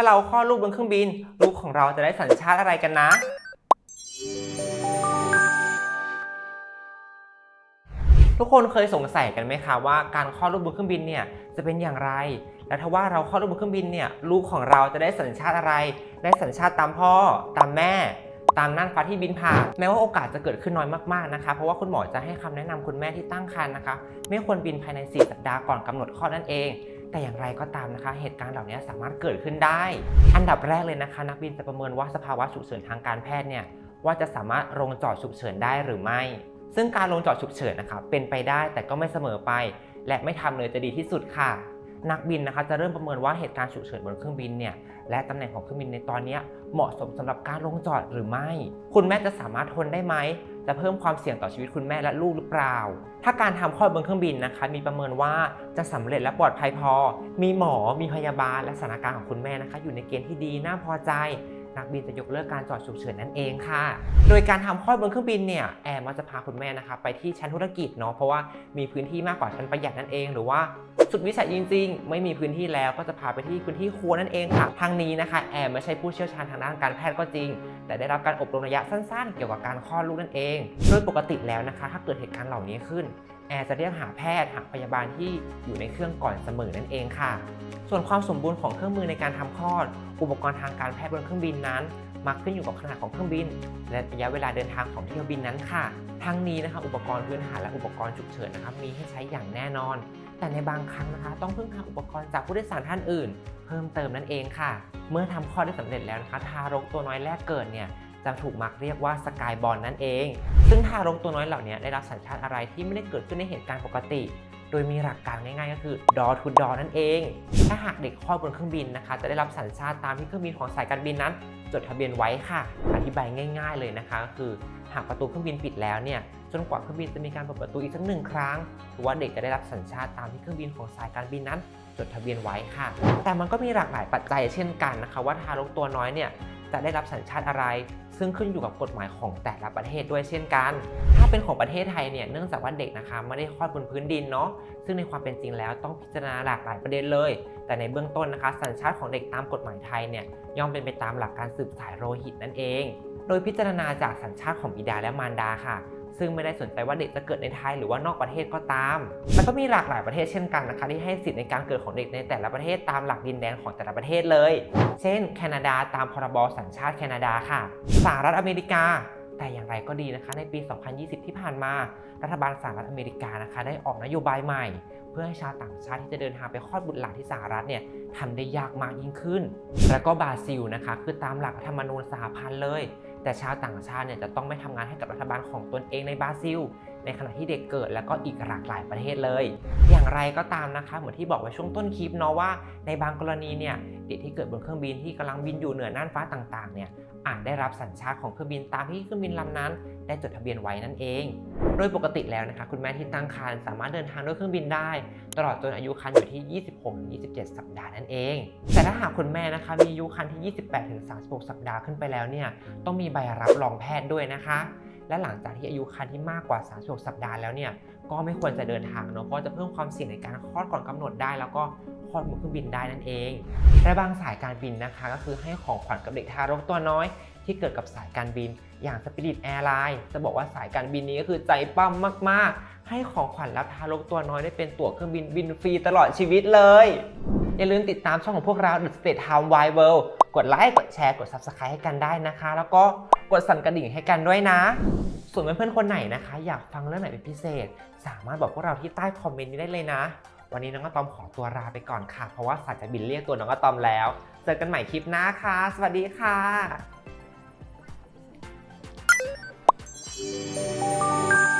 ถ้าเราคลอดลูกบนเครื่องบิน ลูกของเราจะได้สัญชาติอะไรกันนะ ทุกคนเคยสงสัยกันไหมคะว่าการคลอดลูกบนเครื่องบินเนี่ยจะเป็นอย่างไร และถ้าว่าเราคลอดลูกบนเครื่องบินเนี่ยลูกของเราจะได้สัญชาติอะไร ได้สัญชาติตามพ่อ ตามแม่ตามน่านฟ้าที่บินผ่านแม้ว่าโอกาสจะเกิดขึ้นน้อยมากๆนะคะ เพราะว่าคุณหมอจะให้คำแนะนำคุณแม่ที่ตั้งครรภ์นะคะ ไม่ควรบินภายใน 4 สัปดาห์ก่อนกำหนดคลอดนั่นเอง แต่อย่างไรก็ตามนะคะ เหตุการณ์เหล่านี้สามารถเกิดขึ้นได้ อันดับแรกเลยนะคะ นักบินจะประเมินว่าสภาวะฉุกเฉินทางการแพทย์เนี่ยว่าจะสามารถลงจอดฉุกเฉินได้หรือไม่ ซึ่งการลงจอดฉุกเฉินนะคะเป็นไปได้แต่ก็ไม่เสมอไป และไม่ทำเลยจะดีที่สุดค่ะ นักบินนะคะจะเริ่มประเมินว่าเหตุการณ์ฉุกเฉินบนเครื่องบินเนี่ยและตำแหน่งของเครื่องบินในตอนนี้เหมาะสมสำหรับการลงจอดหรือไม่ คุณแม่จะสามารถทนได้ไหมจะเพิ่มความเสี่ยงต่อชีวิตคุณแม่และลูกหรือเปล่า ถ้าการทำคลอดบนเครื่องบินนะคะ มีประเมินว่าจะสำเร็จและปลอดภัยพอ มีหมอ มีพยาบาลและสถานการณ์ของคุณแม่นะคะ อยู่ในเกณฑ์ที่ดีน่าพอใจ นักบินจะยกเลิกการจอดฉุกเฉินนั่นเองค่ะ โดยการทำคลอดบนเครื่องบินเนี่ยแอร์มักจะพาคุณแม่นะคะไปที่ชั้นธุรกิจเนาะเพราะว่ามีพื้นที่มากกว่าชั้นประหยัดนั่นเอง หรือว่าสุดวิสัยจริง ๆ ไม่มีพื้นที่แล้วก็จะพาไปที่พื้นที่ครัวนั่นเองค่ะทางนี้นะคะแอร์ไม่ใช่ผู้เชี่ยวชาญทางด้านการแพทย์ก็จริง แต่ได้รับการอบรมระยะสั้นๆ เกี่ยวกับการคลอดลูกนั่นเอง โดยปกติแล้วนะคะ ถ้าเกิดเหตุการณ์เหล่านี้ขึ้น แอร์จะเรียกหาแพทย์หาพยาบาลที่อยู่ในเครื่องก่อนเสมอนั่นเองค่ะ ส่วนความสมบูรณ์ของเครื่องมือในการทำคลอด อุปกรณ์ทางการแพทย์บนเครื่องบินนั้น มักขึ้นอยู่กับขนาดของเครื่องบิน และระยะเวลาเดินทางของเที่ยวบินนั้นค่ะ ทั้งนี้นะคะอุปกรณ์พื้นฐานและอุปกรณ์ฉุกเฉินนะครับมีให้ใช้อย่างแน่นอน แต่ในบางครั้งนะคะ ต้องพึ่งพาอุปกรณ์จากผู้โดยสารท่านอื่น เพิ่มเติมนั่นเองค่ะ เมื่อทำคลอดได้สำเร็จแล้วนะคะทารกตัวน้อยแรกเกิดเนี่ยจะถูกมักเรียกว่าสกายบอลนั่นเอง ซึ่งทารกตัวน้อยเหล่านี้ได้รับสัญชาติอะไรที่ไม่ได้เกิดขึ้นในเหตุการณ์ปกติ โดยมีหลักการง่ายๆ ก็คือ door to door นั่นเอง ถ้าหากเด็กคลอดบนเครื่องบินนะคะ จะได้รับสัญชาติตามที่เครื่องบินของสายการบินนั้น จดทะเบียนไว้ค่ะ อธิบายง่าย ๆ เลยนะคะก็คือหากประตูเครื่องบินปิดแล้วเนี่ยจนกว่าเครื่องบินจะมีการเปิดประตูอีกสักหนึ่งครั้งหรือว่าเด็กจะได้รับสัญชาติตามที่เครื่องบินของสายการบินนั้น จดทะเบียนไว้ค่ะ แต่มันก็มีหลากหลายปัจจัยเช่นกันนะคะ ว่าทารกตัวน้อยเนี่ย จะได้รับสัญชาติอะไร ซึ่งขึ้นอยู่กับกฎหมายของแต่ละประเทศด้วยเช่นกัน ถ้าเป็นของประเทศไทยเนี่ยเนื่องจากว่าเด็กนะคะไม่ได้คลอดบนพื้นดินเนาะซึ่งในความเป็นจริงแล้วต้องพิจารณาหลากหลายประเด็นเลย แต่ในเบื้องต้นนะคะ สัญชาติของเด็กตามกฎหมายไทยเนี่ยย่อมเป็นไปตามหลักการสืบสายโลหิตนั่นเอง โดยพิจารณาจากสัญชาติของบิดาและมารดาค่ะ ซึ่งไม่ได้สนใจว่าเด็กจะเกิดในไทยหรือว่านอกประเทศก็ตาม แล้วก็มีหลากหลายประเทศเช่นกันนะคะที่ให้สิทธิ์ในการเกิดของเด็กในแต่ละประเทศตามหลักดินแดนของแต่ละประเทศเลย เช่น แคนาดาตามพรบสัญชาติแคนาดาค่ะ สหรัฐอเมริกาแต่อย่างไรก็ดีนะคะในปี 2020 ที่ผ่านมา รัฐบาลสหรัฐอเมริกานะคะได้ออกนโยบายใหม่ เพื่อให้ชาวต่างชาติที่จะเดินทางไปคลอดบุตรหลานที่สหรัฐเนี่ยทำได้ยากมากยิ่งขึ้น แล้วก็บราซิลนะคะ คือตามหลักธรรมนูญสหพันธ์เลย แต่ชาวต่างชาติเนี่ยจะต้องไม่ทำงานให้กับรัฐบาลของตนเองในบราซิล ในขณะที่เด็กเกิดแล้วก็อีกหลากหลายประเทศเลย อย่างไรก็ตามนะคะ เหมือนที่บอกไว้ช่วงต้นคลิปเนาะว่า ในบางกรณีเนี่ยเด็กที่เกิดบนเครื่องบินที่กำลังบินอยู่เหนือน่านฟ้าต่างๆเนี่ยอาจได้รับสัญชาติของเครื่องบินตามที่เครื่องบินลำนั้น ได้จดทะเบียนไว้นั่นเอง โดยปกติแล้วนะคะ คุณแม่ที่ตั้งครรภ์สามารถเดินทางด้วยเครื่องบินได้ ตลอดจนอายุครรภ์อยู่ที่ 26-27 สัปดาห์นั่นเอง แต่ถ้าหากคุณแม่นะคะมีอายุครรภ์ที่ 28-36 สัปดาห์ขึ้นไปแล้วเนี่ยต้องมีใบรับรองแพทย์ด้วยนะคะ และหลังจากที่อายุครรภ์ที่มากกว่า36สัปดาห์แล้วเนี่ยก็ไม่ควรจะเดินทางเนาะเพราะจะเพิ่มความเสี่ยงในการคลอดก่อนกำหนดได้ แล้วก็คลอดบนเครื่องบินได้นั่นเองและบางสายการบินนะคะ ก็คือให้ของขวัญกับเด็กทารกตัวน้อย ที่เกิดกับสายการบิน อย่างสปิริตแอร์ไลน์จะบอกว่าสายการบินนี้ก็คือใจปั้มมากๆ ให้ของขวัญรับทารกตัวน้อยได้เป็นตั๋วเครื่องบินบินฟรีตลอดชีวิตเลย อย่าลืมติดตามช่องของพวกเรา The State Time Wide World กดไลค์กดแชร์กด Subscribe ให้กันได้นะคะ แล้วก็ กดสั่นกระดิ่งให้กันด้วยนะ ส่วนเพื่อนๆคนไหนนะคะ อยากฟังเรื่องไหนเป็นพิเศษ สามารถบอกพวกเราที่ใต้คอมเมนต์นี้ได้เลยนะ วันนี้น้องอะตอมขอตัวลาไปก่อนค่ะ เพราะว่าสัตว์จะบินเรียกตัวน้องอะตอมแล้ว เจอกันใหม่คลิปหน้าค่ะ สวัสดีค่ะ